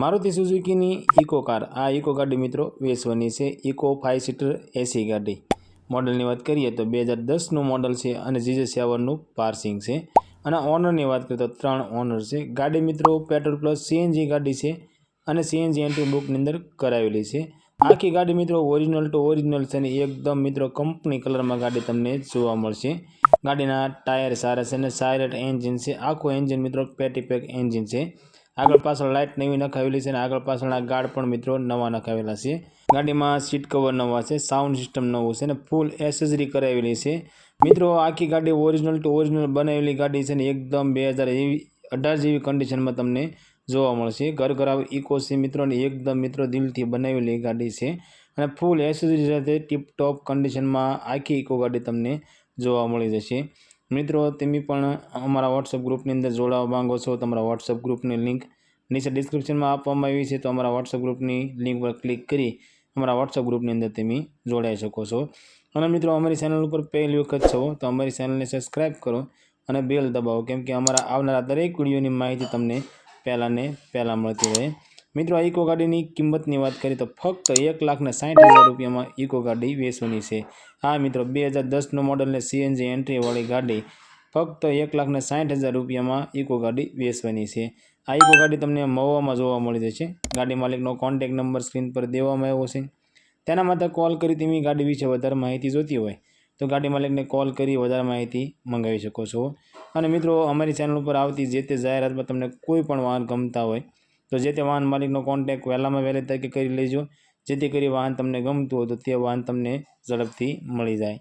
મારુતિ સુઝુકીની Eeco car. આ Eeco ગાડી મિત્રો વેચવાની છે. ઇકો ફાઇવ સીટર એસી ગાડી. મોડલની વાત કરીએ તો બે હજાર દસનું મોડલ છે અને જીજે સેવનનું પાર્સિંગ છે. અને ઓનરની વાત કરીએ તો ત્રણ ઓનર છે. ગાડી મિત્રો પેટ્રોલ પ્લસ સીએનજી ગાડી છે અને સીએનજી એન્ટ્રી બુકની અંદર કરાવેલી છે. આખી ગાડી મિત્રો ઓરિજિનલ ટુ ઓરિજિનલ છે અને એકદમ મિત્રો કંપની કલરમાં ગાડી તમને જોવા મળશે. ગાડીના ટાયર સારા છે અને સાયરેટ એન્જિન છે. આખું એન્જિન મિત્રો પેટી પેક એન્જિન છે. આગળ પાછળ લાઇટ નવી નખાવેલી છે અને આગળ પાછળના ગાર્ડ પણ મિત્રો નવા નખાવેલા છે. ગાડીમાં સીટ કવર નવા છે, સાઉન્ડ સિસ્ટમ નવું છે અને ફૂલ એસેસરી કરાવેલી છે. મિત્રો, આખી ગાડી ઓરિજિનલ ટુ ઓરિજિનલ બનાવેલી ગાડી છે ને એકદમ બે હજાર અઢાર જેવી કન્ડિશનમાં તમને જોવા મળશે. ઘર ઘરાવ ઇકો છે મિત્રોને એકદમ મિત્રો દિલથી બનાવેલી ગાડી છે. અને ફૂલ એસેસરી સાથે ટીપ ટોપ કન્ડિશનમાં આખી ઇકો ગાડી તમને જોવા મળી જશે. મિત્રો, તમે પણ અમારા વોટ્સઅપ ગ્રુપની અંદર જોડાવા માંગો છો, તમારા વોટ્સઅપ ગ્રુપની લિંક નીચે ડિસ્ક્રિપ્શનમાં આપવામાં આવી છે, તો અમારા વોટ્સઅપ ગ્રુપની લિંક પર ક્લિક કરી અમારા વોટ્સઅપ ગ્રુપની અંદર તમે જોડાઈ શકો છો. અને મિત્રો, અમારી ચેનલ ઉપર પહેલી વખત છો, તો અમારી ચેનલને સબસ્ક્રાઈબ કરો અને બેલ દબાવો, કેમ કે અમારા આવનારા દરેક વિડીયોની માહિતી તમને પહેલાં ને પહેલાં મળતી રહે. મિત્રો, આ ઇકો ગાડીની કિંમતની વાત કરીએ તો ફક્ત એક લાખને સાઠ હજાર રૂપિયામાં ઇકો ગાડી વેચવાની છે. હા મિત્રો, બે હજાર દસનું મોડલને સીએનજી એન્ટ્રીવાળી ગાડી ફક્ત એક લાખને સાઠ હજાર રૂપિયામાં ઇકો ગાડી વેચવાની છે. આ ઇકો ગાડી તમને મહુવામાં જોવા મળી જશે. ગાડી માલિકનો કોન્ટેક નંબર સ્ક્રીન પર દેવામાં આવ્યો છે. તેના માટે કોલ કરી તેમની ગાડી વિશે વધારે માહિતી જોતી હોય તો ગાડી માલિકને કોલ કરી વધારે માહિતી મંગાવી શકો છો. અને મિત્રો, અમારી ચેનલ ઉપર આવતી જે તે જાહેરાતમાં તમને કોઈ પણ વાહન ગમતા હોય તો જે તે વાહન માલિકનો કોન્ટેક વહેલામાં વહેલી તકે કરી લેજો. જેથી કરી વાહન તમને ગમતું હોય તો તે વાહન તમને ઝડપથી મળી જાય.